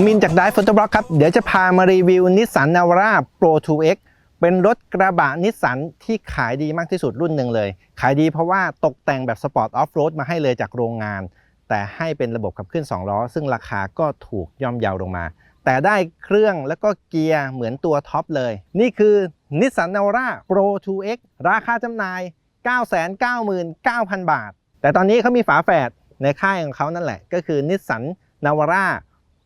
ผมมินจาก Dive Photo Blog ครับ เดี๋ยวจะพามารีวิวนิสสันนาวาร่า Pro 2X เป็นรถกระบะนิสสันที่ขายดีมากที่สุดรุ่นหนึ่งเลย ขายดีเพราะว่าตกแต่งแบบสปอร์ตออฟโรดมาให้เลยจากโรงงาน แต่ให้เป็นระบบขับเคลื่อน2ล้อ ซึ่งราคาก็ถูกย่อมเยาวลงมา แต่ได้เครื่องแล้วก็เกียร์เหมือนตัวท็อปเลย นี่คือนิสสันนาวาร่า Pro 2X ราคาจำหน่าย 999,000 บาท แต่ตอนนี้เขามีฝาแฝดในค่ายของเขานั่นแหละ ก็คือนิสสันนาวาร่า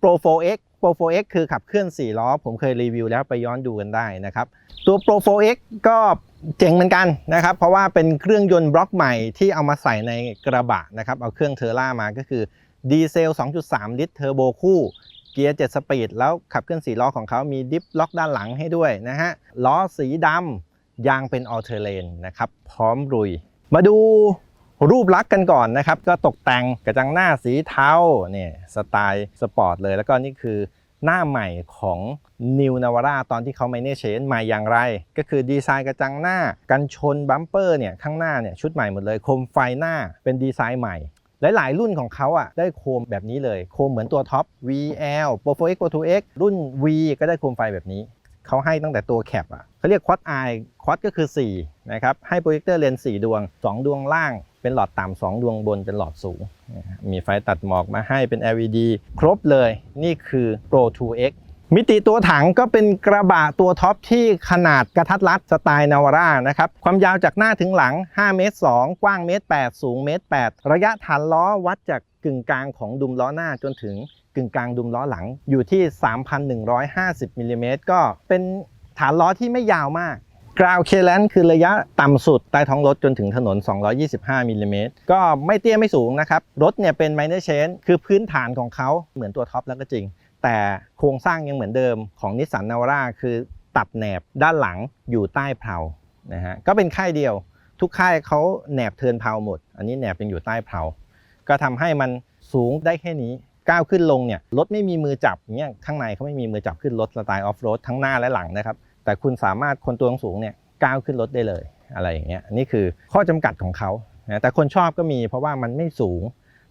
Pro 4X Pro 4X คือขับเคลื่อน 4 ล้อ ผมเคยรีวิวแล้วไปย้อนดูกันได้นะครับ ตัว Pro 4X ก็เจ๋งเหมือนกันนะครับ เพราะว่าเป็นเครื่องยนต์บล็อกใหม่ที่เอามาใส่ในกระบะนะครับ เอาเครื่องเทอร่ามาก็คือดีเซล 2.3 ลิตรเทอร์โบคู่ เกียร์ 7 สปีด แล้วขับเคลื่อน 4 ล้อของเขามีดิฟล็อกด้านหลังให้ด้วยนะฮะ ล้อสีดำยางเป็นออเทอร์เลนนะครับ พร้อมรุย มาดู รูปลักษณ์กันก่อนนะครับ ก็ตกแต่งกระจังหน้าสีเทาเนี่ยสไตล์สปอร์ตเลย แล้วก็นี่คือหน้าใหม่ของ New Navara ตอนที่เขาไม่เนเชนใหม่อย่างไร ก็คือดีไซน์กระจังหน้ากันชนบัมเปอร์เนี่ยข้างหน้าเนี่ยชุดใหม่หมดเลยโคมไฟหน้าเป็นดีไซน์ใหม่ หลาย ๆ รุ่นของเขาอะได้โคมแบบนี้เลย โคมเหมือนตัวท็อป VL Pro 4X Pro 2X รุ่น V ก็ได้โคมไฟแบบนี้เขาให้ตั้งแต่ตัวแคปอะเขาเรียก Quad Eye Quad ก็คือ4นะครับให้โปรเจคเตอร์เลนส์4ดวง 2 ดวงล่าง เป็นหลอดต่ำ2ดวงบนเป็นหลอดสูง มีไฟตัดหมอกมาให้เป็น LED ครบเลยนี่คือ Pro 2X มิติตัวถังก็เป็นกระบะตัวท็อปที่ขนาดกระทัดรัดสไตล์นาวาร่านะครับ ความยาวจากหน้าถึงหลัง 5 เมตร 2 กว้างเมตร 8 สูงเมตร 8 ระยะฐานล้อวัดจากกึ่งกลางของดุมล้อหน้าจนถึงกึ่งกลางดุมล้อหลังอยู่ที่ 3,150มิลลิเมตรก็เป็นฐานล้อที่ไม่ยาวมาก กราวเคแลนคือระยะต่ำสุดใต้ท้องรถจนถึงถนน 225มิลลิเมตรก็ไม่เตี้ยไม่สูงนะครับ รถเนี่ยเป็นไมเนอร์เชนคือพื้นฐานของเขาเหมือนตัวท็อปแล้วก็จริง แต่โครงสร้างยังเหมือนเดิมของนิสสันนาวาร่าคือตัดแหนบด้านหลังอยู่ใต้เพลานะฮะก็เป็นค่ายเดียว ทุกค่ายเขาแหนบเทินเพลาหมด อันนี้แหนบยังอยู่ใต้เพลาก็ทำให้มันสูงได้แค่นี้ก้าวขึ้นลงเนี่ยรถไม่มีมือจับเนี่ยข้างในเขาไม่มีมือจับขึ้นรถสไตล์ออฟโรดทั้งหน้าและหลังนะครับ แต่คุณสามารถคนตัวสูงเนี่ยก้าวขึ้นรถได้เลยอะไรอย่างเงี้ยนี่คือข้อจำกัดของเขานะแต่คนชอบก็มีเพราะว่ามันไม่สูง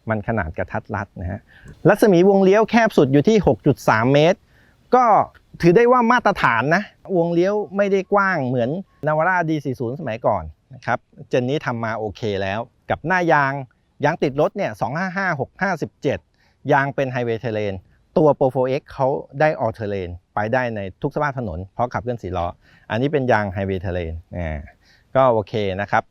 มันขนาดกระทัดรัดนะฮะรัศมีวงเลี้ยวแคบสุดอยู่ที่ 6.3 เมตร ก็ถือได้ว่ามาตรฐานนะวงเลี้ยวไม่ได้กว้างเหมือนนาวาร่า D40 สมัยก่อนนะครับเจนนี้ทำมาโอเคแล้ว กับหน้ายางยางติดรถเนี่ย255 657 ยางเป็นไฮเวย์เทเลนตัว Pro 4X เขาได้ออเทเลน ไปได้ในทุกสภาพถนน เพราะขับเคลื่อนสีล้อ อันนี้เป็นยางไฮเวย์เทเลนก็โอเคนะครับ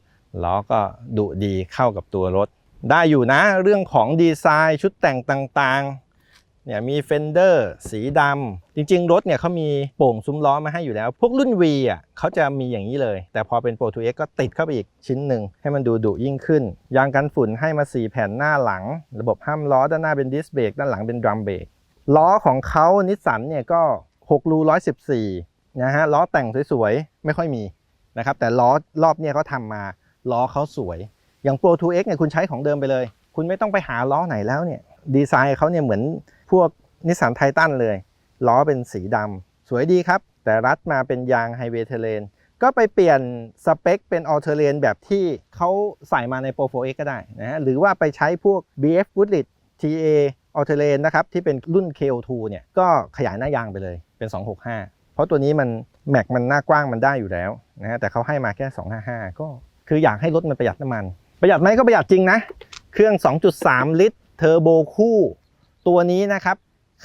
ล้อก็ดุดีเข้ากับตัวรถ ได้อยู่นะเรื่องของดีไซน์ชุดแต่งต่างๆเนี่ยมีเฟนเดอร์สีดำจริงๆ รถเนี่ยเขามีโป่งซุ้มล้อมาให้อยู่แล้ว พวกรุ่น V อะเขาจะมีอย่างนี้เลย แต่พอเป็น Pro 2X ก็ติดเข้าไปอีกชิ้นหนึ่ง ให้มันดูดุยิ่งขึ้น ยางกันฝุ่นให้มา 4 แผ่นหน้าหลัง ระบบห้ามล้อด้านหน้าเป็นดิสเบรกด้านหลังเป็นดรัมเบรกล้อของเขานิสสันเนี่ยก็ 6รู114นะฮะล้อแต่งสวยๆ ไม่ค่อยมีนะครับแต่ล้อรอบเนี่ยเขาทำมาล้อเขาสวย อย่าง Pro 2X เนี่ยคุณใช้ของเดิมไปเลย คุณไม่ต้องไปหาล้อไหนแล้วเนี่ยดีไซน์เขาเนี่ยเหมือนพวกนิสสันไททันเลย ล้อเป็นสีดำสวยดีครับ แต่รัดมาเป็นยางไฮเวย์เทเลนก็ไปเปลี่ยนสเปคเป็นออเทเลนแบบที่เขาใส่มาใน Pro 4X ก็ได้นะฮะหรือว่าไปใช้พวก BF Goodrich TA ออเทเลนนะครับที่เป็นรุ่น KO2 เนี่ยก็ขยายหน้ายางไปเลยเป็น 265 เพราะตัวนี้มันแม็กมันหน้ากว้างมันได้อยู่แล้วนะฮะแต่เขาให้มาแค่ 255 ก็คืออยากให้รถมันประหยัดน้ำมัน ประหยัดไหมก็ประหยัดจริงนะ เครื่อง 2.3 ลิตรเทอร์โบคู่ตัวนี้นะครับ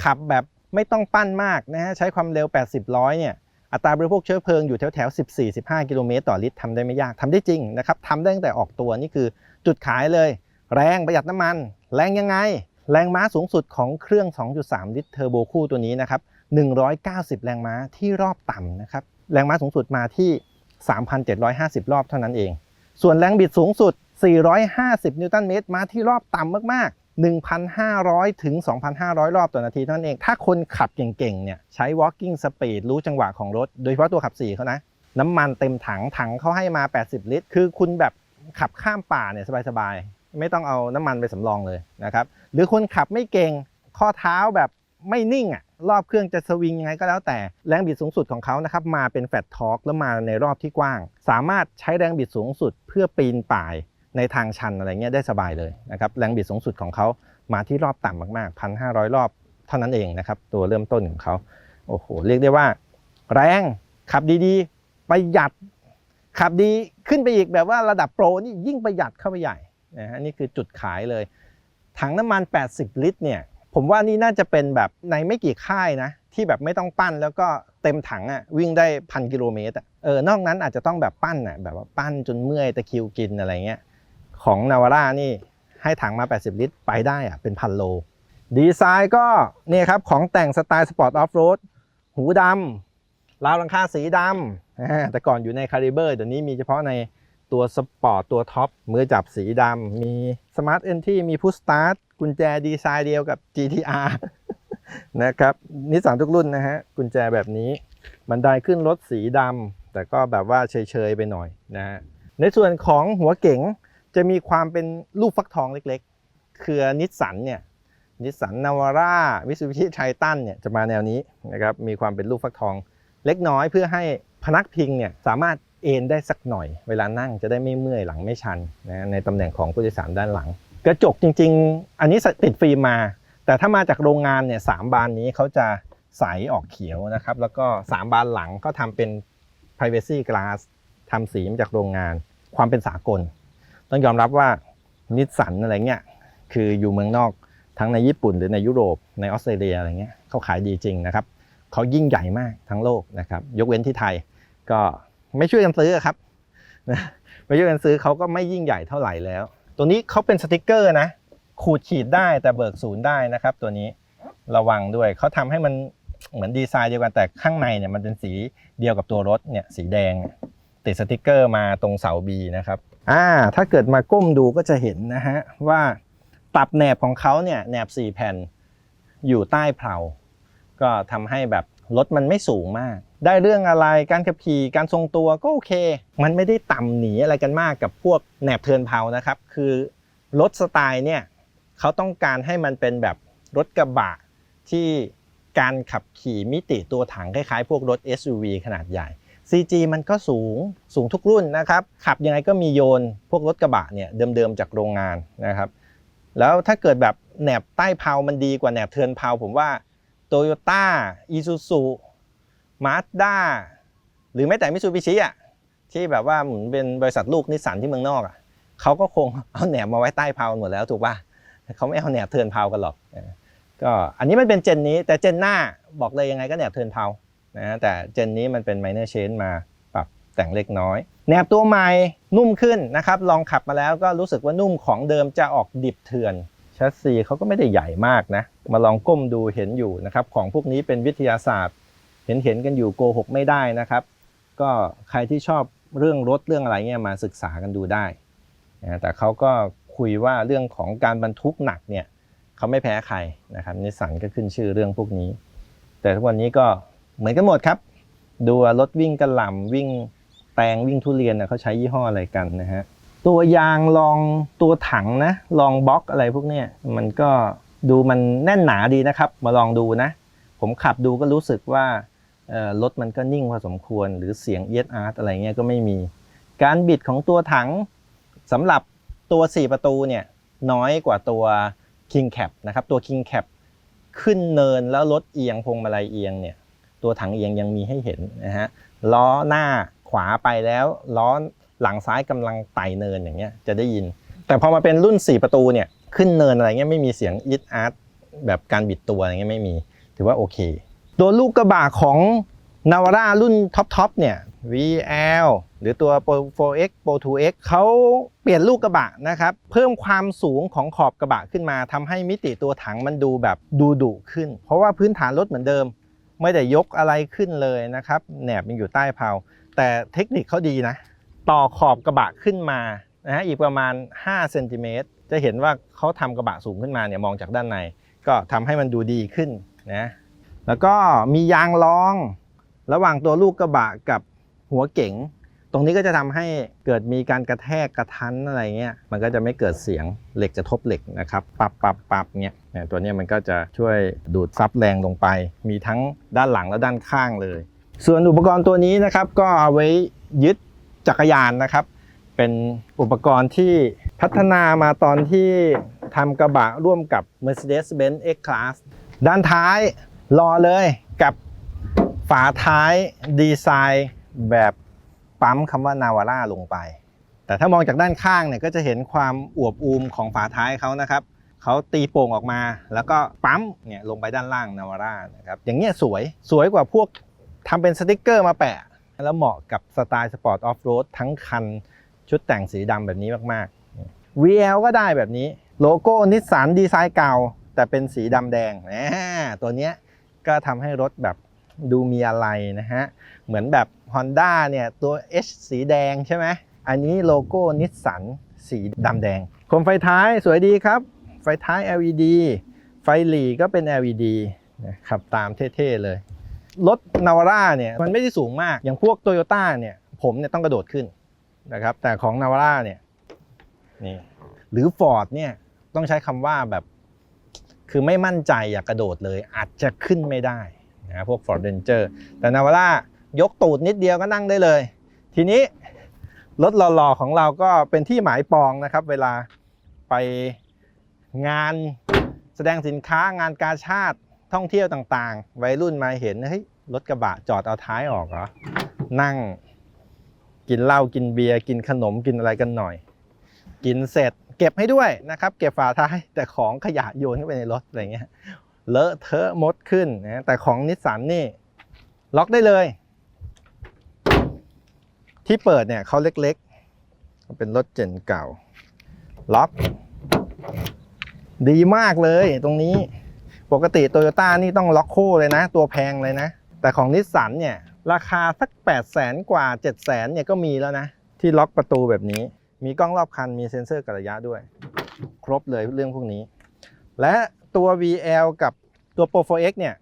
ขับแบบไม่ต้องปั้นมากนะฮะใช้ความเร็ว 80 ร้อยเนี่ยอัตราบริโภคเชื้อเพลิงอยู่แถวแถว14-15 กิโลเมตรต่อลิตรทำได้ไม่ยากทำได้จริงนะครับทำได้ตั้งแต่ออกตัวนี่คือจุดขายเลย แรงประหยัดน้ำมัน แรงยังไง แรงม้าสูงสุดของเครื่อง 2.3 ลิตรเทอร์โบคู่ตัวนี้นะครับ 190 แรงม้าที่รอบต่ำนะครับ แรงม้าสูงสุดมาที่ 3,750 รอบเท่านั้นเอง ส่วนแรงบิดสูงสุด 450 นิวตันเมตรมาที่รอบต่ำมากๆ 1,500 ถึง 2,500 รอบต่อนาทีเท่านั้นเอง ถ้าคนขับเก่งๆ เนี่ยใช้ walking speed รู้จังหวะของรถ โดยเฉพาะตัวขับ4เขานะ น้ำมันเต็มถังถังเขาให้มา 80 ลิตร คือคุณแบบขับข้ามป่าเนี่ยสบายๆ ไม่ต้องเอาน้ำมันไปสำรองเลยนะครับ หรือคนขับไม่เก่งข้อเท้าแบบไม่นิ่งอะรอบเครื่องจะสวิงยังไงก็แล้วแต่แรงบิดสูงสุดของเขานะครับมาเป็นแฟลตทอร์กแล้วมาในรอบที่กว้าง สามารถใช้แรงบิดสูงสุดเพื่อปีนป่ายในทางชันอะไรเงี้ยได้สบายเลยนะครับแรงบิดสูงสุดของเขามาที่รอบต่ำมากๆ 1,500 รอบเท่านั้นเองนะครับตัวเริ่มต้นของเขาโอ้โหเรียกได้ว่า แรงขับดีๆประหยัดขับดีขึ้นไปอีกแบบว่าระดับโปรนี่ยิ่งประหยัดเข้าไปใหญ่ นะฮะนี่คือจุดขายเลย ถังน้ำมัน 80 ลิตรเนี่ยผมว่านี่น่าจะเป็นแบบในไม่กี่ค่ายนะที่แบบไม่ต้องปั้นแล้วก็เต็มถังอะวิ่งได้พันกิโลเมตรอะเออนอกนั้นอาจจะต้องแบบปั้นอะแบบว่าปั้นจนเมื่อยตะคิวกินอะไรเงี้ยของนาวาร่านี่ให้ถังมา 80 ลิตรไปได้อะเป็นพันโล ดีไซน์ก็เนี่ยครับของแต่งสไตล์สปอร์ตออฟโรดหูดำราวหลังคาสีดำอ่าแต่ก่อนอยู่ในคาริเบอร์เดี๋ยวนี้มีเฉพาะใน ตัวสปอร์ตตัวท็อปมือจับสีดำมีสมาร์ทเอนที่มีพุชสตาร์ทกุญแจดีไซน์เดียวกับ GTR นะครับนิสสันทุกรุ่นนะฮะกุญแจแบบนี้บันไดขึ้นรถสีดำแต่ก็แบบว่าเฉยๆไปหน่อยนะฮะในส่วนของหัวเก๋งจะมีความเป็นลูกฟักทองเล็กๆ คือนิสสันเนี่ยนิสสันนาวาร่าวิสุบิชิไททันเนี่ยจะมาแนวนี้นะครับมีความเป็นลูกฟักทองเล็กน้อยเพื่อให้พนักพิงเนี่ยสามารถ เอนได้สักหน่อย เวลานั่งจะได้ไม่เมื่อยหลังไม่ชันนะในตำแหน่งของผู้โดยสารด้านหลัง กระจกจริง ๆ อันนี้ติดฟิล์มมา แต่ถ้ามาจากโรงงานเนี่ยสามบานนี้เขาจะใสออกเขียวนะครับ แล้วก็สามบานหลังก็ทำเป็น privacy glass ทำสีมาจากโรงงาน ความเป็นสากล ต้องยอมรับว่านิสสันอะไรเงี้ยคืออยู่เมืองนอกทั้งในญี่ปุ่นหรือในยุโรปในออสเตรเลียอะไรเงี้ยเขาขายดีจริงนะครับเขายิ่งใหญ่มากทั้งโลกนะครับ ยกเว้นที่ไทยก็ ไม่ช่วยกันซื้อครับนะไม่ช่วยกันซื้อเขาก็ไม่ยิ่งใหญ่เท่าไหร่แล้ว ตัวนี้เขาเป็นสติกเกอร์นะขูดขีดได้แต่เบิกศูนย์ได้นะครับ ตัวนี้ระวังด้วยเขาทำให้มันเหมือนดีไซน์เดียวกันแต่ข้างในเนี่ยมันเป็นสีเดียวกับตัวรถเนี่ยสีแดงติดสติกเกอร์มาตรงเสาบีนะครับอ่าถ้าเกิดมาก้มดูก็จะเห็นนะฮะว่าตับแหนบของเขาเนี่ยแหนบ4แผ่นอยู่ใต้เพลาก็ทำให้แบบรถมันไม่สูงมาก ได้เรื่องอะไรการขับขี่การทรงตัวก็โอเค มันไม่ได้ต่ำหนีอะไรกันมากกับพวกแหนบเทินเพานะครับ คือรถสไตล์เนี่ยเขาต้องการให้มันเป็นแบบรถกระบะที่การขับขี่มิติตัวถังคล้ายๆ พวกรถ SUV ขนาดใหญ่ CG มันก็สูงสูงทุกรุ่นนะครับ ขับยังไงก็มีโยนพวกรถกระบะเนี่ยเดิมๆจากโรงงานนะครับ แล้วถ้าเกิดแบบแหนบใต้เพามันดีกว่าแหนบเทินเพาผมว่าโตโยต้าอีซูซู มาสด้าหรือแม้แต่มิซูบิชิอะที่แบบว่าเหมือนเป็นบริษัทลูกนิสสันที่เมืองนอกอะเขาก็คงเอาแหนบมาไว้ใต้เพาหมดแล้วถูกป่ะเขาไม่เอาแหนบเทินเพากันหรอกก็อันนี้มันเป็นเจนนี้แต่เจนหน้าบอกเลยยังไงก็แหนบเทินเพานะแต่เจนนี้มันเป็น minor change มาปรับแต่งเล็กน้อยแหนบตัวใหม่นุ่มขึ้นนะครับลองขับมาแล้วก็รู้สึกว่านุ่มของเดิมจะออกดิบเถื่อนแชสซีเขาก็ไม่ได้ใหญ่มากนะมาลองก้มดูเห็นอยู่นะครับของพวกนี้เป็นวิทยาศาสตร์ เห็นเห็นกันอยู่โกหกไม่ได้นะครับ ก็ใครที่ชอบเรื่องรถเรื่องอะไรเงี้ยมาศึกษากันดูได้นะแต่เขาก็คุยว่าเรื่องของการบรรทุกหนักเนี่ยเขาไม่แพ้ใครนะครับนิสสันก็ขึ้นชื่อเรื่องพวกนี้ แต่ทุกวันนี้ก็เหมือนกันหมดครับ ดูรถวิ่งกระหล่ำวิ่งแตงวิ่งทุเรียนนะเขาใช้ยี่ห้ออะไรกันนะฮะตัวยางลองตัวถังนะลองบล็อกอะไรพวกเนี้ยมันก็ดูมันแน่นหนาดีนะครับ มาลองดูนะ ผมขับดูก็รู้สึกว่า รถมันก็นิ่งพอสมควร หรือเสียงเอสอาร์อะไรเงี้ยก็ไม่มี การบิดของตัวถังสำหรับตัว 4 ประตูเนี่ยน้อยกว่าตัว King Cap นะครับตัว King Cap ขึ้นเนินแล้วรถเอียงพวงมาลัยเอียงเนี่ยตัวถังเอียงยังมีให้เห็นนะฮะล้อหน้าขวาไปแล้วล้อหลังซ้ายกำลังไต่เนินอย่างเงี้ยจะได้ยิน แต่พอมาเป็นรุ่น 4 ประตูเนี่ยขึ้นเนินอะไรเงี้ยไม่มีเสียงอิดอาร์ตแบบการบิดตัวอะไรเงี้ยไม่มี ถือว่าโอเค ตัวลูกกระบะของ n a v a r a รุ่นท็อปทอปเนี่ย VL หรือตัว Pro 4X Pro 2X เขาเปลี่ยนลูกกระบะนะครับ เพิ่มความสูงของขอบกระบะขึ้นมาทำให้มิติตัวถังมันดูแบบดูดุขึ้น เพราะว่าพื้นฐานรถเหมือนเดิม ไม่ได้ยกอะไรขึ้นเลยนะครับแหนบยังอยู่ใต้เพลาแต่เทคนิคเขาดีนะ ต่อขอบกระบะขึ้นมานะฮะอีกประมาณ5เซนติเมตรจะเห็นว่าเขาทำกระบะสูงขึ้นมาเนี่ยมองจากด้านใน ก็ทำให้มันดูดีขึ้นนะ แล้วก็มียางรอง ระหว่างตัวลูกกระบะกับหัวเก๋ง ตรงนี้ก็จะทำให้เกิดมีการกระแทกกระทันอะไรเงี้ย มันก็จะไม่เกิดเสียงเหล็กจะทบเหล็กนะครับ ปับปับปับเงี้ย ตัวนี้มันก็จะช่วยดูดซับแรงลงไป มีทั้งด้านหลังและด้านข้างเลย ส่วนอุปกรณ์ตัวนี้นะครับ ก็เอาไว้ยึดจักรยานนะครับ เป็นอุปกรณ์ที่พัฒนามาตอนที่ทำกระบะร่วมกับ Mercedes-Benz X-Class ด้านท้าย รอเลยกับฝาท้ายดีไซน์แบบปั๊มคำว่านาวาร่าลงไป แต่ถ้ามองจากด้านข้างเนี่ยก็จะเห็นความอวบอูมของฝาท้ายเขานะครับเขาตีโป่งออกมา แล้วก็ปั๊มเนี่ยลงไปด้านล่างนาวาร่านะครับอย่างเงี้ยสวยสวยกว่าพวกทำเป็นสติกเกอร์มาแปะ แล้วเหมาะกับสไตล์สปอร์ตออฟโรดทั้งคันชุดแต่งสีดำแบบนี้มากๆ VL ก็ได้แบบนี้โลโก้นิสสันดีไซน์เก่า แต่เป็นสีดำแดงแหมตัวเนี้ย ก็ทำให้รถแบบดูมีอะไรนะฮะ เหมือนแบบ Honda เนี่ยตัว H สีแดงใช่ไหมอันนี้โลโก้นิสสันสีดำแดงโคมไฟท้ายสวยดีครับ ไฟท้าย LED ไฟหลีก็เป็น LED นะขับตามเท่ๆเลย รถนาวาร่าเนี่ยมันไม่ได้สูงมาก อย่างพวกโตโยต้าเนี่ยผมเนี่ยต้องกระโดดขึ้นนะครับ แต่ของนาวาร่าเนี่ยนี่หรือ Ford เนี่ยต้องใช้คำว่าแบบ คือไม่มั่นใจอยากกระโดดเลย อาจจะขึ้นไม่ได้นะพวก Ford Ranger แต่นาวาร่ายกตูดนิดเดียวก็นั่งได้เลย ทีนี้รถหล่อๆของเราก็เป็นที่หมายปองนะครับ เวลาไปงานแสดงสินค้างานกาชาติท่องเที่ยวต่างๆ วัยรุ่นมาเห็นเฮ้ยรถกระบะจอดเอาท้ายออกเหรอ นั่ง กินเหล้ากินเบียร์กินขนมกินอะไรกันหน่อย กินเสร็จ เก็บให้ด้วยนะครับ เก็บฝาท้ายแต่ของขยะโยนเข้าไปในรถอะไรเงี้ยเลอะเทอะมดขึ้นนะแต่ของนิสสันนี่ล็อกได้เลย ที่เปิดเนี่ยเขาเล็กๆ เป็นรถเจนเก่า ล็อก ดีมากเลยตรงนี้ปกติโตโยต้านี่ต้องล็อกโค้เลยนะ ตัวแพงเลยนะ แต่ของนิสสันเนี่ย ราคาสัก 8 0 0แสนกว่า 7 0 0แสนเนี่ยก็มีแล้วนะ ที่ล็อกประตูแบบนี้ มีกล้องรอบคัน มีเซ็นเซอร์กระยะด้วย ครบเลยเรื่องพวกนี้ และตัว VL กับตัว Pro 4X เนี่ย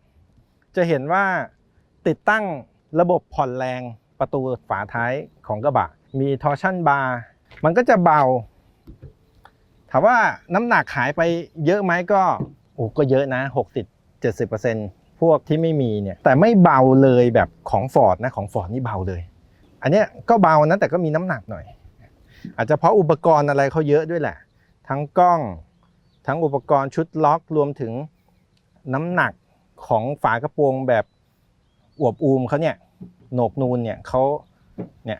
จะเห็นว่าติดตั้งระบบผ่อนแรงประตูฝาท้ายของกระบะ มี torsion bar มันก็จะเบา ถามว่าน้ำหนักหายไปเยอะไหมก็โอ้ก็เยอะนะ 60 70%พวกที่ไม่มีเนี่ย แต่ไม่เบาเลยแบบของ Ford นะ ของ Ford นี่เบาเลย อันเนี้ยก็เบานะแต่ก็มีน้ำหนักหน่อย อาจจะเพราะอุปกรณ์อะไรเขาเยอะด้วยแหละ ทั้งกล้อง ทั้งอุปกรณ์ชุดล็อกรวมถึงน้ำหนักของฝากระโปรงแบบอวบอูมเขาเนี่ยโหนกนูนเนี่ยเขาเนี่ย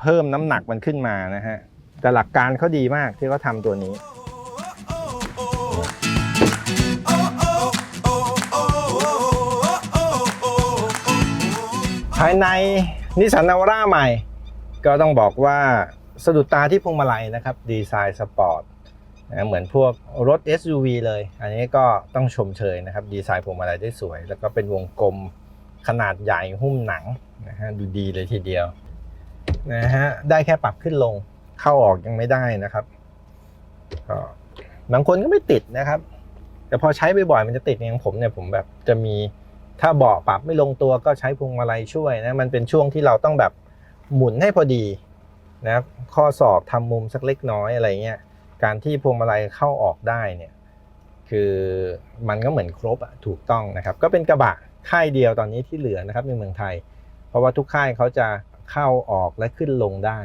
เพิ่มน้ำหนักมันขึ้นมานะฮะแต่หลักการเขาดีมากที่เขาทำตัวนี้ภายในนิสสันนาวร่าใหม่ ก็ต้องบอกว่า สะดุดตาที่พวงมาลัยนะครับดีไซน์สปอร์ตนะเหมือนพวกรถ SUV เลย อันนี้ก็ต้องชมเชยนะครับ ดีไซน์พวงมาลัยได้สวย แล้วก็เป็นวงกลมขนาดใหญ่หุ้มหนังนะฮะดูดีเลยทีเดียวนะฮะได้แค่ปรับขึ้นลงเข้าออกยังไม่ได้นะครับก็บางคนก็ไม่ติดนะครับ แต่พอใช้บ่อยๆมันจะติดอย่างผมเนี่ยผมแบบจะมีถ้าเบาะปรับไม่ลงตัวก็ใช้พวงมาลัยช่วยนะมันเป็นช่วงที่เราต้องแบบหมุนให้พอดี นะข้อศอกทำมุมสักเล็กน้อยอะไรเงี้ยการที่พวงมาลัยเข้าออกได้เนี่ยคือมันก็เหมือนครบอะถูกต้องนะครับ ก็เป็นกระบะค่ายเดียวตอนนี้ที่เหลือนะครับในเมืองไทย เพราะว่าทุกค่ายเขาจะเข้าออกและขึ้นลงได้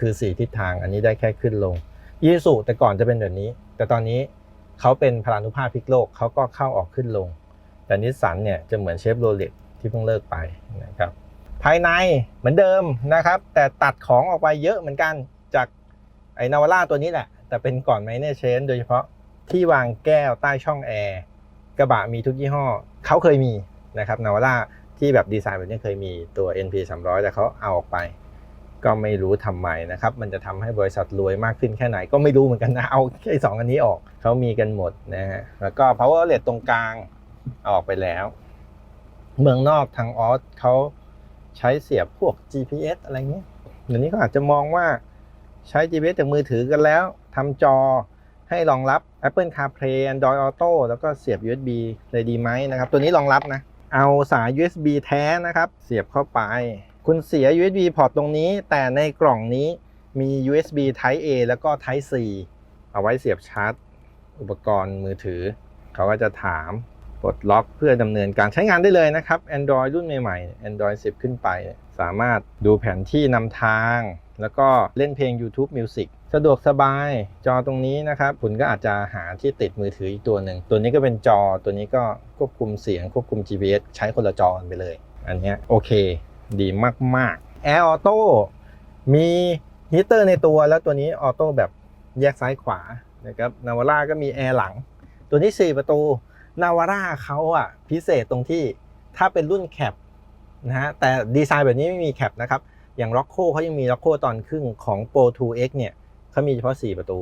คือสี่ทิศทางอันนี้ได้แค่ขึ้นลงยีสุแต่ก่อนจะเป็นแบบนี้ แต่ตอนนี้เขาเป็นพลานุภาพพลิกโลกเขาก็เข้าออกขึ้นลง แต่นิสสันเนี่ยจะเหมือนเชฟโรเลตที่เพิ่งเลิกไปนะครับ ภายในเหมือนเดิมนะครับ แต่ตัดของออกไปเยอะเหมือนกันจากไอ้นาวาร่าตัวนี้แหละ แต่เป็นก่อนไมเนเชนโดยเฉพาะที่วางแก้วใต้ช่องแอร์กระบะมีทุกยี่ห้อเขาเคยมีนะครับนาวาร่าที่แบบดีไซน์แบบนี้เคยมีตัว NP 300 แต่เขาเอาออกไป ก็ไม่รู้ทำไมนะครับ มันจะทำให้บริษัทรวยมากขึ้นแค่ไหน ก็ไม่รู้เหมือนกันนะ เอาแค่สองอันนี้ออกเขามีกันหมดนะฮะแล้วก็ power outlet ตรงกลางออกไปแล้ว เมืองนอกทางออสเขา ใช้เสียบพวก GPS อะไรเงี้ยเดี๋ยวนี้เขาอาจจะมองว่าใช้ GPS จากมือถือกันแล้วทำจอให้รองรับ Apple CarPlay Android Auto แล้วก็เสียบ USB เลยดีไหมนะครับ ตัวนี้รองรับนะ เอาสาย USB แท้นะครับ เสียบเข้าไป คุณเสีย USB พอร์ตตรงนี้ แต่ในกล่องนี้มี USB Type A แล้วก็ Type C เอาไว้เสียบชาร์จ อุปกรณ์มือถือ เขาก็จะถาม ปลดล็อกเพื่อดำเนินการใช้งานได้เลยนะครับ Android รุ่นใหม่ๆ Android 10 ขึ้นไป สามารถดูแผนที่นำทาง แล้วก็เล่นเพลง YouTube Music สะดวกสบายจอตรงนี้นะครับ คุณก็อาจจะหาที่ติดมือถืออีกตัวหนึ่ง ตัวนี้ก็เป็นจอตัวนี้ก็ควบคุมเสียงควบคุม GPS ใช้คนละจอกันไปเลย อันนี้โอเค ดีมากๆ Air Auto มีฮีเตอร์ในตัวแล้วตัวนี้ออโต้แบบแยกซ้ายขวานะครับนาวาร่าก็มีแอร์หลัง ตัวนี้ 4 ประตู นาวาร่าเขาอะพิเศษตรงที่ถ้าเป็นรุ่นแคปนะฮะแต่ดีไซน์แบบนี้ไม่มีแคปนะครับ อย่าง r o c โ o เขายังมี r o c โ o ตอนครึ่งของ Pro 2X เนี่ยเขามีเฉพาะ 4 ประตู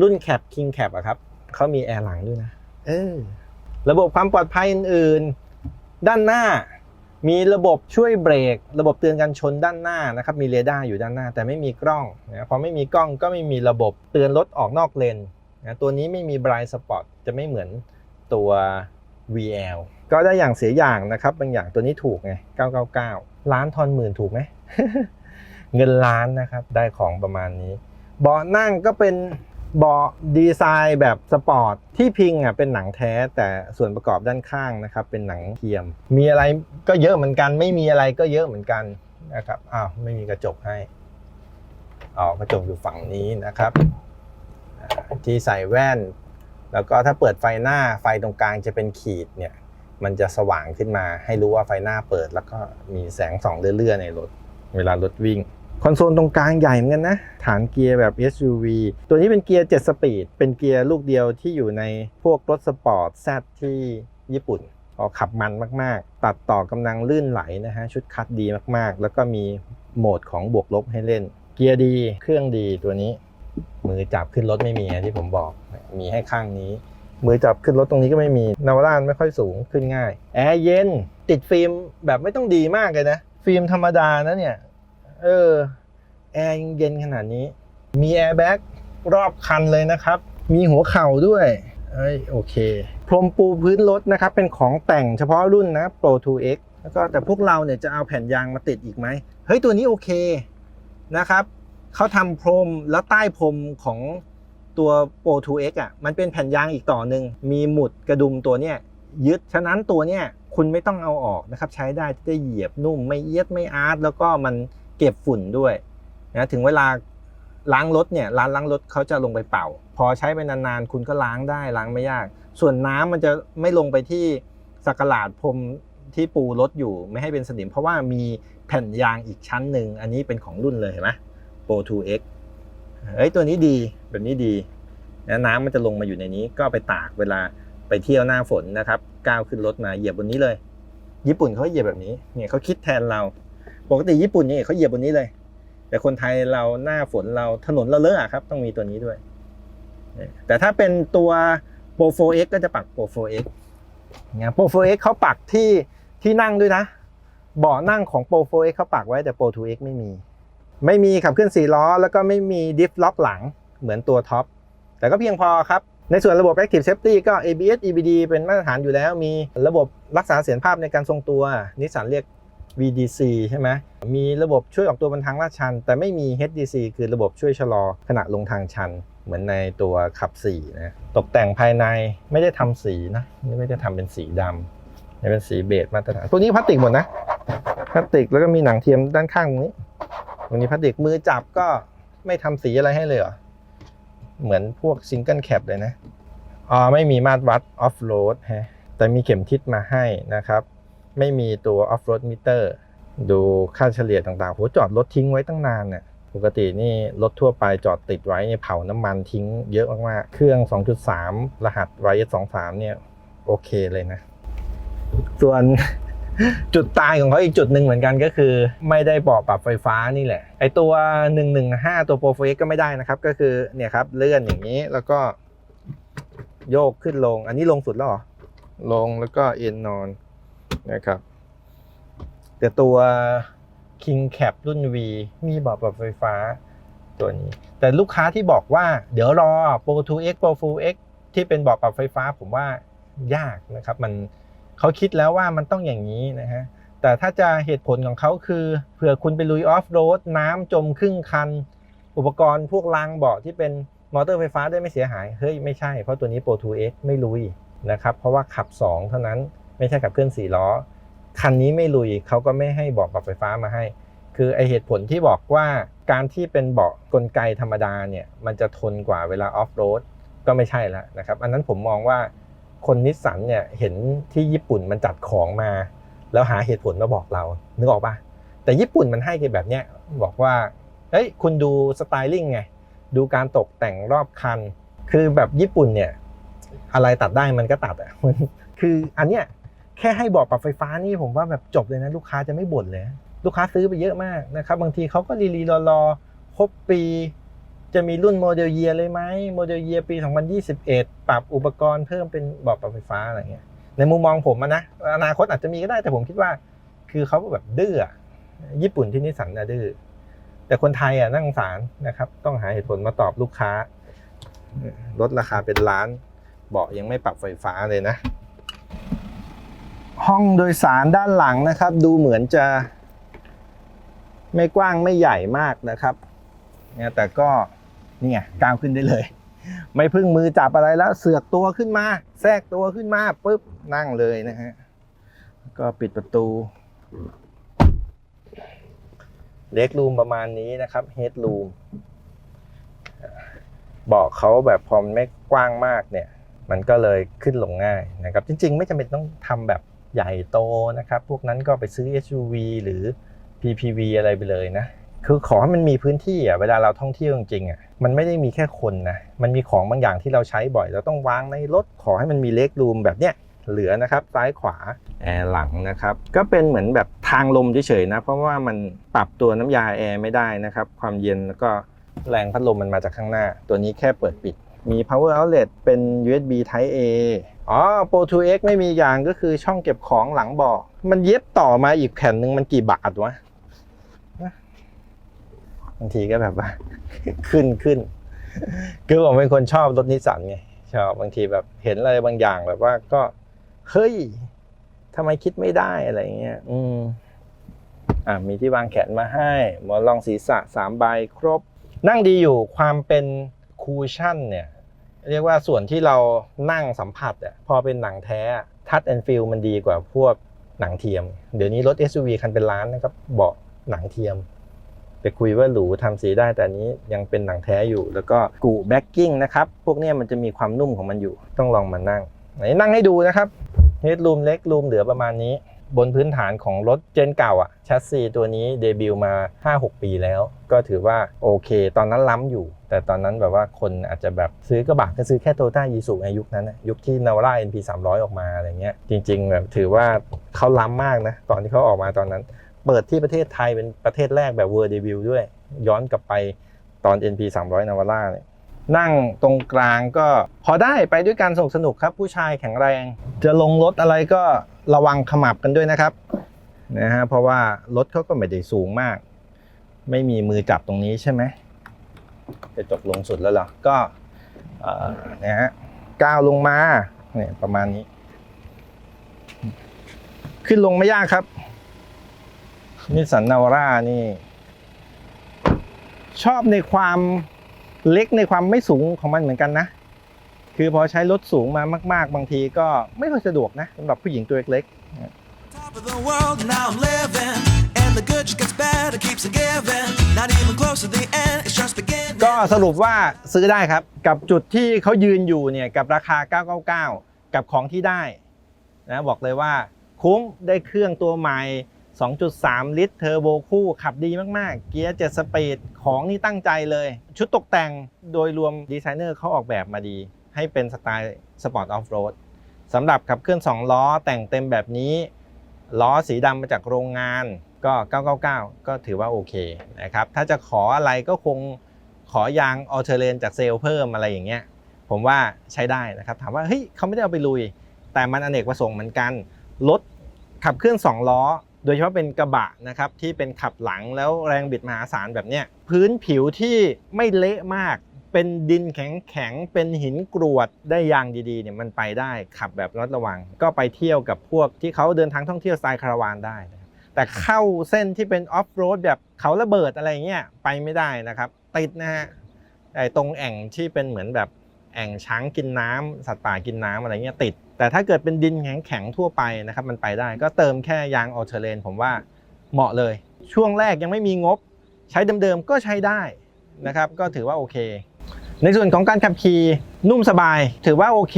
รุ่นแคป King Cap อะครับเขามีแอร์หลังด้วยนะเออระบบความปลอดภัยอื่นๆ ด้านหน้า มีระบบช่วยเบรก ระบบเตือนการชนด้านหน้านะครับ มีเรดาร์อยู่ด้านหน้า แต่ไม่มีกล้องนะพอไม่มีกล้องก็ไม่มีระบบเตือนรถออกนอกเลนนะตัวนี้ไม่มี blind spot จะไม่เหมือน ตัว VL ก็ได้อย่างเสียอย่างนะครับบางอย่างตัวนี้ถูกไง 999 ล้านทอนหมื่นถูกไหม เงินล้านนะครับ ได้ของประมาณนี้ เบาะนั่งก็เป็นเบาะดีไซน์แบบสปอร์ต ที่พิงอะเป็นหนังแท้แต่ส่วนประกอบด้านข้างนะครับ เป็นหนังเทียม มีอะไรก็เยอะเหมือนกัน ไม่มีอะไรก็เยอะเหมือนกันนะครับอ้าวไม่มีกระจกให้อ๋อกระจกอยู่ฝั่งนี้นะครับ ที่ใส่แว่น แล้วก็ถ้าเปิดไฟหน้าไฟตรงกลางจะเป็นขีดเนี่ยมันจะสว่างขึ้นมาให้รู้ว่าไฟหน้าเปิด แล้วก็มีแสงส่องเรื่อยๆในรถเวลารถวิ่งคอนโซลตรงกลางใหญ่เหมือนกันนะ ฐานเกียร์แบบ SUV ตัวนี้เป็นเกียร์ 7 สปีด เป็นเกียร์ลูกเดียวที่อยู่ในพวกรถสปอร์ตแซดที่ญี่ปุ่นพอขับมันมาก ๆ ตัดต่อกำลังลื่นไหลนะฮะ ชุดคัดดีมากๆ แล้วก็มีโหมดของบวกลบให้เล่น เกียร์ดี เครื่องดีตัวนี้ มือจับขึ้นรถไม่มีที่ผมบอกมีให้ข้างนี้ มือจับขึ้นรถตรงนี้ก็ไม่มีนาวาร่านไม่ค่อยสูงขึ้นง่ายแอร์เย็นติดฟิล์มแบบไม่ต้องดีมากเลยนะ ฟิล์มธรรมดานะเนี่ย เออแอร์ยังเย็นขนาดนี้ มีแอร์แบ็กรอบคันเลยนะครับ มีหัวเข่าด้วยเอ้ยโอเค พรมปูพื้นรถนะครับ เป็นของแต่งเฉพาะรุ่นนะ Pro 2X แล้วก็แต่พวกเราเนี่ยจะเอาแผ่นยางมาติดอีกไหม เฮ้ย ตัวนี้โอเคนะครับ เขาทำพรมแล้วใต้พรมของตัว Pro 2X อะมันเป็นแผ่นยางอีกต่อหนึ่งมีหมุดกระดุมตัวเนี้ยยึด ฉะนั้นตัวเนี้ยคุณไม่ต้องเอาออกนะครับใช้ได้จะเหยียบนุ่มไม่เอียดไม่อาร์ตแล้วก็มันเก็บฝุ่นด้วยนะถึงเวลาล้างรถเนี่ยร้านล้างรถเขาจะลงไปเป่า พอใช้ไปนานๆ คุณก็ล้างได้ล้างไม่ยาก ส่วนน้ำมันจะไม่ลงไปที่สักหลาดพรมที่ปูรถอยู่ไม่ให้เป็นสนิม เพราะว่ามีแผ่นยางอีกชั้นหนึ่งอันนี้เป็นของรุ่นเลยเห็นไหม Pro 2X เอ้ยตัวนี้ดีแบบนี้ดีนะน้ำมันจะลงมาอยู่ในนี้ ก็ไปตากเวลาไปเที่ยวหน้าฝนนะครับ ก้าวขึ้นรถมาเหยียบบนนี้เลย ญี่ปุ่นเขาเหยียบแบบนี้เนี่ยเขาคิดแทนเรา ปกติญี่ปุ่นเนี่ยเขาเหยียบบนนี้เลย แต่คนไทยเราหน้าฝนเราถนนเราเลอะครับ ต้องมีตัวนี้ด้วย แต่ถ้าเป็นตัว Pro 4X ก็จะปัก Pro 4X นี่ Pro 4X เขาปักที่ที่นั่งด้วยนะเบาะนั่งของ Pro 4X เขาปักไว้แต่ Pro 2X ไม่มี ไม่มีขับเคลื่อน4ล้อ แล้วก็ไม่มีดิฟล็อกหลังเหมือนตัวท็อปแต่ก็เพียงพอครับ ในส่วนระบบ Active Safety ก็ ABS EBD เป็นมาตรฐานอยู่แล้ว มีระบบรักษาเสถียรภาพในการทรงตัวนิสสันเรียก VDC ใช่ไหมมีระบบช่วยออกตัวบนทางลาดชัน แต่ไม่มี HDC คือระบบช่วยชะลอขณะลงทางชัน เหมือนในตัวขับ4นะตกแต่งภายในไม่ได้ทำสีนะไม่ได้ทำเป็นสีดำเป็นสีเบจมาตรฐานพวกนี้พลาสติกหมดนะพลาสติกแล้วก็มีหนังเทียมด้านข้างตรงนี้ ตรงนี้พลาสติกมือจับก็ไม่ทำสีอะไรให้เลยเหรอ เหมือนพวกซิงเกิลแคปเลยนะ อ๋อ ไม่มีมาตรวัดออฟโรดฮะ แต่มีเข็มทิศมาให้นะครับ ไม่มีตัวออฟโรดมิเตอร์ ดูค่าเฉลี่ยต่างๆโหจอดรถทิ้งไว้ตั้งนานเนี่ยปกตินี่รถทั่วไปจอดติดไว้เนี่ยเผาน้ำมันทิ้งเยอะมากๆ เครื่อง 2.3 รหัส YS23 เนี่ยโอเคเลยนะ ส่วน จุดตายของเขาอีกจุดหนึ่งเหมือนกันก็คือ ไม่ได้เบาะปรับไฟฟ้านี่แหละ ไอตัว 115 ตัว Pro 4X ก็ไม่ได้นะครับ ก็คือเนี่ยครับเลื่อนอย่างนี้แล้วก็ โยกขึ้นลง อันนี้ลงสุดแล้วหรอ ลงแล้วก็เอ็นนอนนะครับ แต่ตัว King Cap รุ่น V มีเบาะปรับไฟฟ้าตัวนี้ แต่ลูกค้าที่บอกว่า เดี๋ยวรอ Pro 2X Pro Full X ที่เป็นเบาะปรับไฟฟ้าผมว่ายากนะครับมัน เขาคิดแล้วว่ามันต้องอย่างนี้นะฮะแต่ถ้าจะเหตุผลของเขาคือเผื่อคุณไปลุยออฟโรดน้ำจมครึ่งคัน อุปกรณ์พวกรางเบาะที่เป็นมอเตอร์ไฟฟ้าได้ไม่เสียหาย เฮ้ย ไม่ใช่ เพราะตัวนี้ Pro 2X ไม่ลุยนะครับ เพราะว่าขับ 2 เท่านั้นไม่ใช่ขับเคลื่อน4ล้อ คันนี้ไม่ลุยเขาก็ไม่ให้บอกปรับไฟฟ้ามาให้ คือไอเหตุผลที่บอกว่าการที่เป็นเบาะกลไกธรรมดาเนี่ยมันจะทนกว่าเวลาออฟโรดก็ไม่ใช่แล้วนะครับ อันนั้นผมมองว่า คนนิสสันเนี่ยเห็นที่ญี่ปุ่นมันจัดของมา แล้วหาเหตุผลมาบอกเรานึกออกปะแต่ญี่ปุ่นมันให้กันแบบเนี้ยบอกว่าเฮ้ยคุณดูสไตลิ่งไงดูการตกแต่งรอบคัน คือแบบญี่ปุ่นเนี่ยอะไรตัดได้มันก็ตัดอะมันคืออันเนี้ยแค่ให้บอกปรับไฟฟ้านี่ผมว่าแบบจบเลยนะลูกค้าจะไม่บ่นเลย ลูกค้าซื้อไปเยอะมากนะครับบางทีเขาก็รีรีรอรอครบปี จะมีรุ่นโมเดลเยียเลยไหมโมเดลเยียปี 2021 ปรับอุปกรณ์เพิ่มเป็นเบอกปรับไฟฟ้าอะไรเงี้ยในมุมมองผมนะอนาคตอาจจะมีก็ได้แต่ผมคิดว่า คือเขาแบบดื้อญี่ปุ่นที่นิสสันนะดื้อแต่คนไทยอะนั่งสารนะครับ ต้องหาเหตุผลมาตอบลูกค้าลดราคาเป็นล้าน เบาะยังไม่ปรับไฟฟ้าเลยนะ ห้องโดยสารด้านหลังนะครับ ดูเหมือนจะ ไม่กว้างไม่ใหญ่มากนะครับเนี่ยแต่ก็ นี่ไงก้าวขึ้นได้เลย ไม่พึ่งมือจับอะไรแล้วเสือกตัวขึ้นมา แทรกตัวขึ้นมาปุ๊บนั่งเลยนะฮะก็ปิดประตูเล็กรูมประมาณนี้นะครับเฮดรูมบอกเขาแบบพอมันไม่กว้างมากเนี่ย มันก็เลยขึ้นลงง่ายนะครับ จริง ๆ ไม่จำเป็นต้องทำแบบใหญ่โตนะครับ พวกนั้นก็ไปซื้อ SUV หรือ PPV อะไรไปเลยนะ คือขอให้มันมีพื้นที่อะเวลาเราท่องเที่ยวจริงๆอะมันไม่ได้มีแค่คนนะมันมีของบางอย่างที่เราใช้บ่อย เราต้องวางในรถขอให้มันมีเล็กรูมแบบเนี้ยเหลือนะครับซ้ายขวาแอร์หลังนะครับก็เป็นเหมือนแบบทางลมเฉยๆนะเพราะว่ามันปรับตัวน้ำยาแอร์ไม่ได้นะครับความเย็นแล้วก็แรงพัดลมมันมาจากข้างหน้า ตัวนี้แค่เปิดปิดมี power outlet เป็น USB Type A อ๋อ Pro 2X ไม่มีอย่างก็คือช่องเก็บของหลังเบาะมันเย็บต่อมาอีกแผ่นหนึ่งมันกี่บาทวะ บางทีก็แบบว่า ขึ้นขึ้น คือผมเป็นคนชอบรถนิสสันไงชอบบางทีแบบเห็นอะไรบางอย่างแบบว่าก็ เฮ้ยทำไมคิดไม่ได้อะไรเงี้ย อืม อ่ามีที่วางแขนมาให้หมอนรองศีรษะสามใบครบ นั่งดีอยู่ความเป็นคูชั่นเนี่ย เรียกว่าส่วนที่เรานั่งสัมผัสอะพอเป็นหนังแท้ทัชแอนฟิลมันดีกว่าพวกหนังเทียม เดี๋ยวนี้รถ SUV คันเป็นล้านนะครับเบาะหนังเทียม ไปคุยว่าหรูทำสีได้แต่นี้ยังเป็นหนังแท้อยู่ แล้วก็กูแบ็กกิ้งนะครับ พวกนี้มันจะมีความนุ่มของมันอยู่ ต้องลองมานั่งไหนนั่งให้ดูนะครับเฮดรูมเล็กรูมเหลือประมาณนี้ บนพื้นฐานของรถเจนเก่าอะชัสซีตัวนี้เดบิวต์มา 5-6 ปีแล้ว ก็ถือว่าโอเค ตอนนั้นล้ำอยู่ แต่ตอนนั้นแบบว่าคนอาจจะแบบซื้อกระบะก็ซื้อแค่โตต้ายีสุในยุคนั้นนะยุคที่นาวาร่า NP 300 ออกมาอะไรเงี้ย จริงๆแบบถือว่าเขาล้ำมากนะ ตอนที่เขาออกมาตอนนั้น เปิดที่ประเทศไทยเป็นประเทศแรกแบบเวอร์เดบิวด้วย ย้อนกลับไปตอน NP 300 นาวาร่าเนี่ยนั่งตรงกลางก็พอได้ไปด้วยกันสนุกสนุกครับ ผู้ชายแข็งแรง จะลงรถอะไรก็ระวังขมับกันด้วยนะครับนะฮะเพราะว่ารถเขาก็ไม่ได้สูงมาก ไม่มีมือจับตรงนี้ใช่ไหมจะจบลงสุดแล้วหรอก็นะฮะก้าวลงมาเนี่ยประมาณนี้ ขึ้นลงไม่ยากครับ นิสสันนาวาร่านี่ ชอบในความเล็กในความไม่สูงของมันเหมือนกันนะ คือพอใช้รถสูงมามาก ๆ บางทีก็ไม่ค่อยสะดวกนะสำหรับผู้หญิงตัวเล็ก Top of the world, now I'm living. And the good just gets better, keeps on giving. Not even close to the end, it's just beginning. ๆก็สรุปว่าซื้อได้ครับ กับจุดที่เขายืนอยู่เนี่ยกับราคา 999 กับของที่ได้นะบอกเลยว่าคุ้มได้เครื่องตัวใหม่ 2.3 ลิตรเทอร์โบคู่ขับดีมากๆ เกียร์ 7 สปีด ของนี่ตั้งใจเลย ชุดตกแต่งโดยรวมดีไซเนอร์เขาออกแบบมาดี ให้เป็นสไตล์สปอร์ตออฟโรดสำหรับขับเคลื่อน 2 ล้อแต่งเต็มแบบนี้ ล้อสีดำมาจากโรงงานก็ 999 ก็ถือว่าโอเคนะครับ ถ้าจะขออะไรก็คงขอยางออเทอร์เลนจากเซลเพิ่มอะไรอย่างเงี้ย ผมว่าใช้ได้นะครับ ถามว่า เฮ้ยเขาไม่ได้เอาไปลุย แต่มันอเนกประสงค์เหมือนกัน รถขับเคลื่อน 2 ล้อ โดยเฉพาะเป็นกระบะนะครับที่เป็นขับหลังแล้วแรงบิดมหาศาลแบบเนี้ยพื้นผิวที่ไม่เละมาก เป็นดินแข็งๆเป็นหินกรวดได้ยางดีๆเนี่ยมันไปได้ขับแบบระมัดระวัง ก็ไปเที่ยวกับพวกที่เขาเดินทางท่องเที่ยวสไตล์คาราวานได้แต่เข้าเส้นที่เป็นออฟโรดแบบเขาระเบิดอะไรเงี้ยไปไม่ได้นะครับ ติดนะฮะไอ้ตรงแอ่งที่เป็นเหมือนแบบแอ่งช้างกินน้ำสัตว์ป่ากินน้ำอะไรเงี้ยติด แต่ถ้าเกิดเป็นดินแข็งๆทั่วไปนะครับมันไปได้ ก็เติมแค่ยางออเทอร์เลนผมว่าเหมาะเลย ช่วงแรกยังไม่มีงบ ใช้เดิมๆก็ใช้ได้นะครับ ก็ถือว่าโอเค ในส่วนของการขับขี่นุ่มสบาย ถือว่าโอเค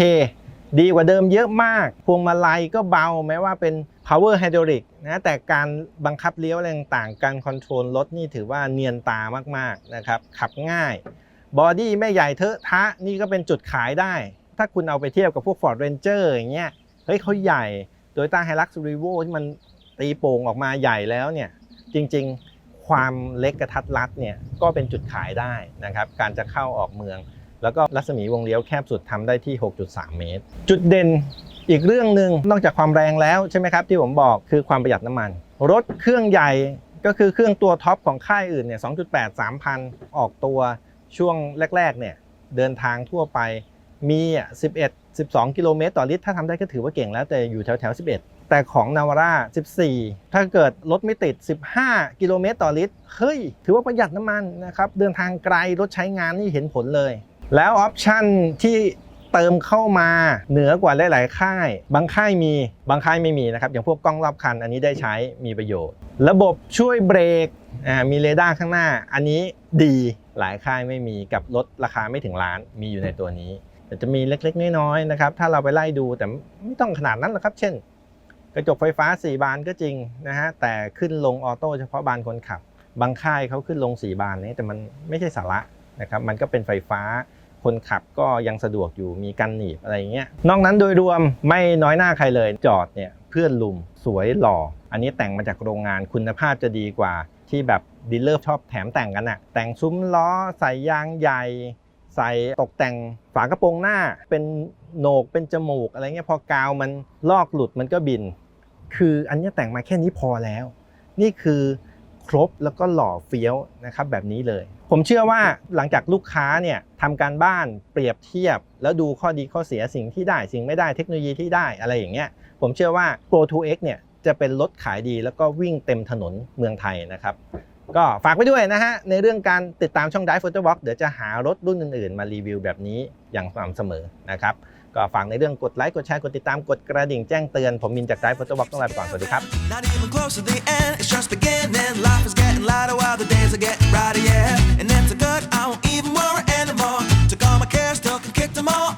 ดีกว่าเดิมเยอะมาก พวงมาลัยก็เบาแม้ว่าเป็น power hydraulic นะแต่การบังคับเลี้ยวอะไรต่างๆการคอนโทรลรถนี่ถือว่าเนียนตามากๆนะครับขับง่ายบอดี้ไม่ใหญ่เทอะทะนี่ก็เป็นจุดขายได้ ถ้าคุณเอาไปเทียบกับพวก Ford Ranger อย่างเงี้ยเฮ้ยเขาใหญ่โดยต้าไฮลักซ์รีโวที่มันตีโป่งออกมาใหญ่แล้วเนี่ยจริงๆความเล็กกระทัดรัดเนี่ยก็เป็นจุดขายได้นะครับการจะเข้าออกเมือง แล้วก็รัศมีวงเลี้ยวแคบสุดทำได้ที่ 6.3 เมตร จุดเด่นอีกเรื่องหนึ่งนอกจากความแรงแล้วใช่ไหมครับที่ผมบอกคือความประหยัดน้ำมัน รถเครื่องใหญ่ก็คือเครื่องตัวท็อปของค่ายอื่นเนี่ย2.8 3,000 ออกตัวช่วงแรกๆเนี่ยเดินทางทั่วไป มีอะ11 12 กิโลเมตรต่อลิตร ถ้าทำได้ก็ถือว่าเก่งแล้วแต่อยู่แถวแถว11 แต่ของนาวาร่า14 ถ้าเกิดรถไม่ติด 15 กิโลเมตรต่อลิตร เฮ้ย ถือว่าประหยัดน้ำมันนะครับ เดินทางไกลรถใช้งานนี่เห็นผลเลย แล้วออปชั่นที่เติมเข้ามาเหนือกว่าหลาย ๆ ค่าย บางค่ายมี บางค่ายไม่มีนะครับ อย่างพวกกล้องรอบคัน อันนี้ได้ใช้มีประโยชน์ ระบบช่วยเบรกอ่ามีเรดาร์ข้างหน้า อันนี้ดีหลายค่ายไม่มีกับรถราคาไม่ถึงล้านมีอยู่ในตัวนี้ แต่จะมีเล็กๆน้อยๆนะครับ ถ้าเราไปไล่ดูแต่ไม่ต้องขนาดนั้นหรอกครับ เช่น กระจกไฟฟ้า 4 บานก็จริงนะฮะแต่ขึ้นลงออโต้เฉพาะบานคนขับ บางค่ายเขาขึ้นลง 4 บานนี้แต่มันไม่ใช่สาระนะครับมันก็เป็นไฟฟ้าคนขับก็ยังสะดวกอยู่มีกันหนีบอะไรเงี้ยนอกนั้นโดยรวมไม่น้อยหน้าใครเลยจอดเนี่ยเพื่อนลุมสวยหล่อ อันนี้แต่งมาจากโรงงานคุณภาพจะดีกว่าที่แบบดีลเลอร์ชอบแถมแต่งกันอะแต่งซุ้มล้อใส่ยางใหญ่ ใส่ตกแต่งฝากระโปรงหน้า เป็นโหนกเป็นจมูกอะไรเงี้ยพอกาวมันลอกหลุดมันก็บิน คืออันนี้แต่งมาแค่นี้พอแล้ว นี่คือครบแล้วก็หล่อเฟี้ยวนะครับแบบนี้เลย ผมเชื่อว่าหลังจากลูกค้าเนี่ยทำการบ้านเปรียบเทียบ แล้วดูข้อดีข้อเสียสิ่งที่ได้สิ่งไม่ได้เทคโนโลยีที่ได้อะไรอย่างเงี้ยผมเชื่อว่า Pro 2X เนี่ยจะเป็นรถขายดีแล้วก็วิ่งเต็มถนนเมืองไทยนะครับ ก็ฝากไว้ด้วยนะฮะ ในเรื่องการติดตามช่อง Drive Photo Box เดี๋ยวจะหารถรุ่นอื่นๆ มารีวิวแบบนี้อย่างสม่ำเสมอนะครับ ก็ฝากในเรื่องกดไลค์กดแชร์กดติดตามกดกระดิ่งแจ้งเตือน ผมมินจาก Drive Photo Box ต้องลาไปก่อน สวัสดีครับ Not even close to the end, it's just beginning. Life is getting lighter while the days are getting brighter, yeah. And it's a good, I won't even worry anymore. Took all my cares, took and kicked them all